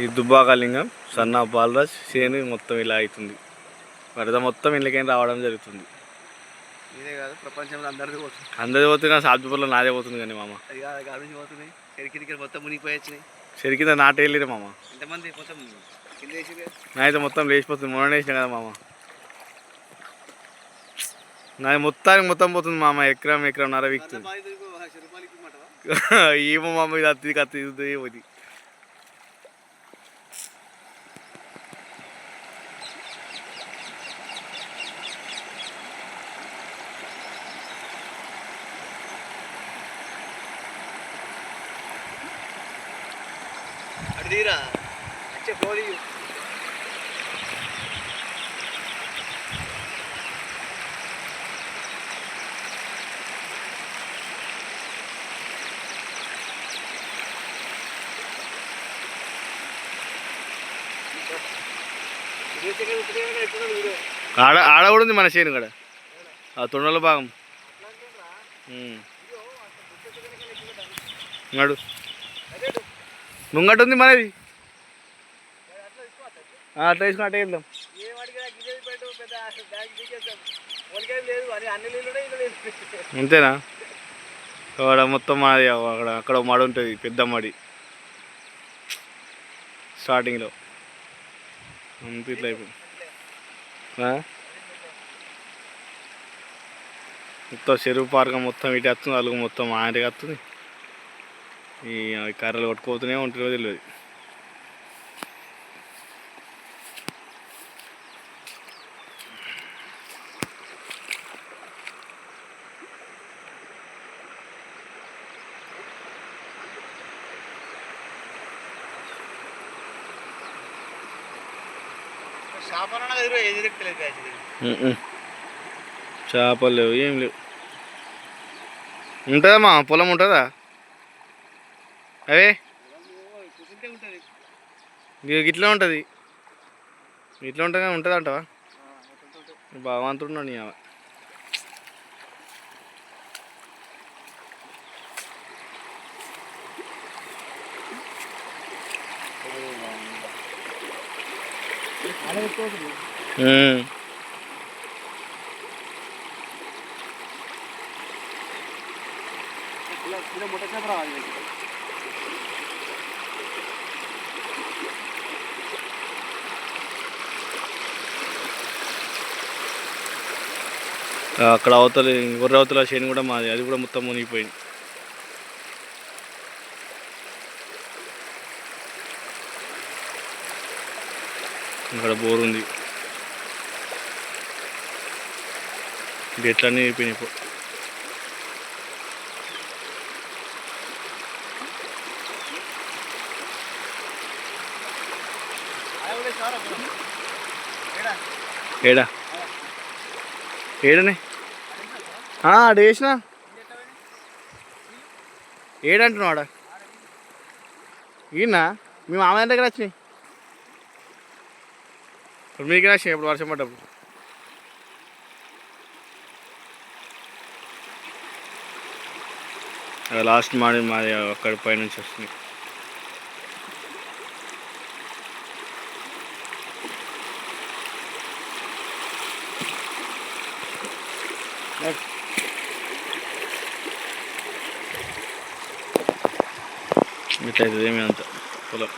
ఈ దుబ్బాకలింగం సన్న బాలరాజ్ చేను మొత్తం ఇలా అవుతుంది. వరద మొత్తం ఇళ్ళకైనా రావడం జరుగుతుంది. ఇదే కాదు ప్రపంచంలో అందరిది పోతుంది. అందరి పోతుంది కానీ సాధ్యపూర్లో నాదే పోతుంది కానీ మామ. అది కాదు నుంచి మొత్తం మునిగిపోయి వచ్చినాయి. సరి కింద నాటే వెళ్ళిరే మామ. ఎంతమంది మొత్తం కింద వేసి నాయతే మొత్తం లేచిపోతుంది మొన్న వేసిన కదా మామ. నాది మొత్తానికి మొత్తం పోతుంది మామ ఎకరం ఎకరం నర విక్తుంది. ఏమో మామ ఇది అత్తి కత్తి ఇది ఇది తీరా వచ్చే ఫ్లో తీయు ఆడ ఆడ కూడా ఉంది మన చేను కాడ ఆ తొండల భాగం. నడు ముంగట ఉంది మనది అట్లా తీసుకుని అట్టే వెళ్దాం. అంతేనా? అక్కడ మొత్తం మాది అక్కడ అక్కడ ఒక మడి ఉంటుంది పెద్ద మడి. స్టార్టింగ్లో అంత ఇట్లా అయిపోయింది. మొత్తం చెరువు పార్క మొత్తం ఇటు వస్తుంది అలుగు మొత్తం ఆయనకి వస్తుంది. ఈ కర్రలు కొట్టుకుపోతూనే ఉంటుందో తెలియదు. చేపలు లేవు ఏం లేవు. ఉంటుందమ్మా పొలం ఉంటుందా? అవే ఓ, కూర్చుంటే ఉంటుంది ఇగ ఇట్లా ఉంటుంది ఇట్లా ఉంటుంది ఉంటుంది అంటావా ఆ, ఉంటుంది, ఉంటుంది. భగవంతుడు నీ అవ చాలా ఎక్కువ అవుతుంది. ఉమ్. ఇలా ఇలా ముట్ట చేప రావాలి ఇది. ఆ, అక్కడ అవతల గొర్రె అవతల చేను కూడా మాది అది కూడా మొత్తం మునిగిపోయింది. ఇక్కడ బోర్ ఉంది. గెట్లన్నీ అయిపోయినాయి ఇప్పుడు ఏడా? ఏడనే? ఆడ వేసిన. ఏడంటున్నావు ఆడ ఈయన మీ మామయ్య దగ్గర వచ్చినాయి. ఇప్పుడు మీకు వచ్చినాయి ఇప్పుడు వర్షం పడ్డప్పుడు. లాస్ట్ మాది మాది పై పైనుంచి వస్తుంది. ఇట్లా అవుతుంది ఏమి అంత పొలం.